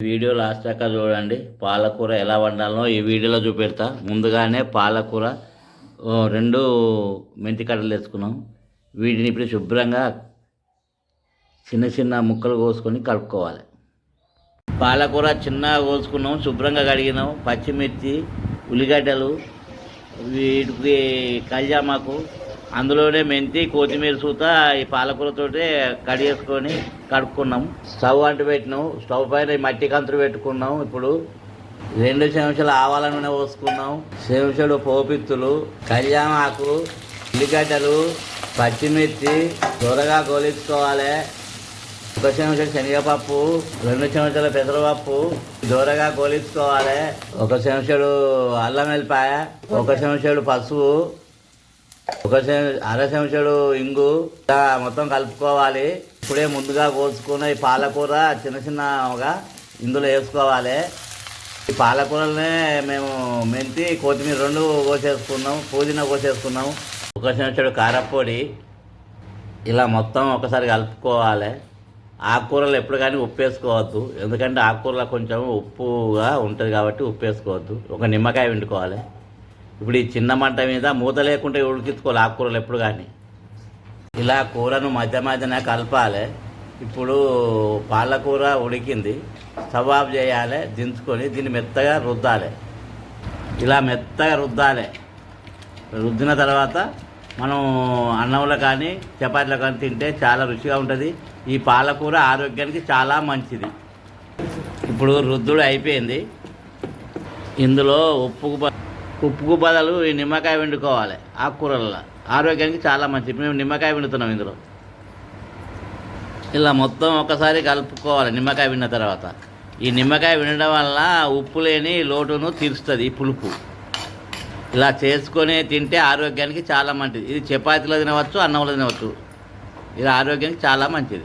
Video last దాకా చూడండి. పాలకూర ఎలా వండాలో ఈ వీడియోలో చూపెడతా. ముందుగానే పాలకూర ఓ, రెండు మెంతికడలు వేసుకున్నాం తెచ్చుకున్నాం. వీటిని ఇప్పుడు శుభ్రంగా చిన్న చిన్న ముక్కలు కోసుకొని కలుపుకోవాలి. పాలకూర చిన్నగా కోసుకున్నాం శుభ్రంగా కడిగినాం. పచ్చిమిర్చి ఉల్లిగడ్డలు వీటికి కళ్యామాకు అందులోనే మెంతి కొత్తిమీర సూత ఈ పాలకూరతోటి కడిగేసుకొని కడుక్కున్నాం. స్టవ్ అంటు పెట్టినాం. స్టవ్ పైన మట్టి కంతులు పెట్టుకున్నాం. ఇప్పుడు రెండు చెంచాలు ఆవాల నూనె పోసుకున్నాం. చెంచాలు పోపిత్తులు కళ్యాణాకు ఉల్లిగడ్డలు పచ్చిమిర్చి త్వరగా గోలించుకోవాలి. ఒక చెంచాడు శనగపప్పు రెండు చెంచాల పెసరపప్పు దూరగా గోలించుకోవాలి. ఒక చెంచాడు అల్లం వెల్లిపాయ ఒక చెంచాడు పసుపు ఒక అర చెంచాడు ఇంగు మొత్తం కలుపుకోవాలి. ఇప్పుడే ముందుగా కోసుకున్న ఈ పాలకూర చిన్న చిన్నగా ఇందులో వేసుకోవాలి. ఈ పాలకూరలనే మేము మెంతి కొత్తిమీర రెండు కోసేసుకున్నాం పుదీనా కోసేసుకున్నాం. ఒక చెంచాడు కారపొడి ఇలా మొత్తం ఒకసారి కలుపుకోవాలి. ఆకుకూరలు ఎప్పుడు కానీ ఉప్పు వేసుకోవద్దు ఎందుకంటే ఆకుకూరలో కొంచెం ఉప్పుగా ఉంటుంది కాబట్టి ఉప్పు వేసుకోవద్దు ఒక నిమ్మకాయ వండుకోవాలి ఇప్పుడు ఈ చిన్న మంట మీద మూత లేకుండా ఉడికించుకోవాలి ఆకుకూరలు ఎప్పుడు కానీ. ఇలా కూరను మధ్య మధ్యన కలపాలి. ఇప్పుడు పాలకూర ఉడికింది సవాబ్ చేయాలి దించుకొని దీన్ని మెత్తగా రుద్దాలి. ఇలా మెత్తగా రుద్దాలి. రుద్దిన తర్వాత మనం అన్నంలో కానీ చపాతీలో కానీ తింటే చాలా రుచిగా ఉంటుంది. ఈ పాలకూర ఆరోగ్యానికి చాలా మంచిది. ఇప్పుడు రుద్దుడు అయిపోయింది. ఇందులో ఉప్పు ఉప్పుకు బదులు ఈ నిమ్మకాయ వండుకోవాలి ఆకుకూరల్లో ఆరోగ్యానికి చాలా మంచిది. మేము నిమ్మకాయ వండుతున్నాం ఇందులో. ఇలా మొత్తం ఒకసారి కలుపుకోవాలి నిమ్మకాయ విన్న తర్వాత. ఈ నిమ్మకాయ వినడం వల్ల ఉప్పు లేని లోటును తీరుస్తుంది ఈ పులుపు. ఇలా చేసుకొని తింటే ఆరోగ్యానికి చాలా మంచిది. ఇది చపాతీలో తినవచ్చు అన్నంలో తినవచ్చు. ఇది ఆరోగ్యానికి చాలా మంచిది.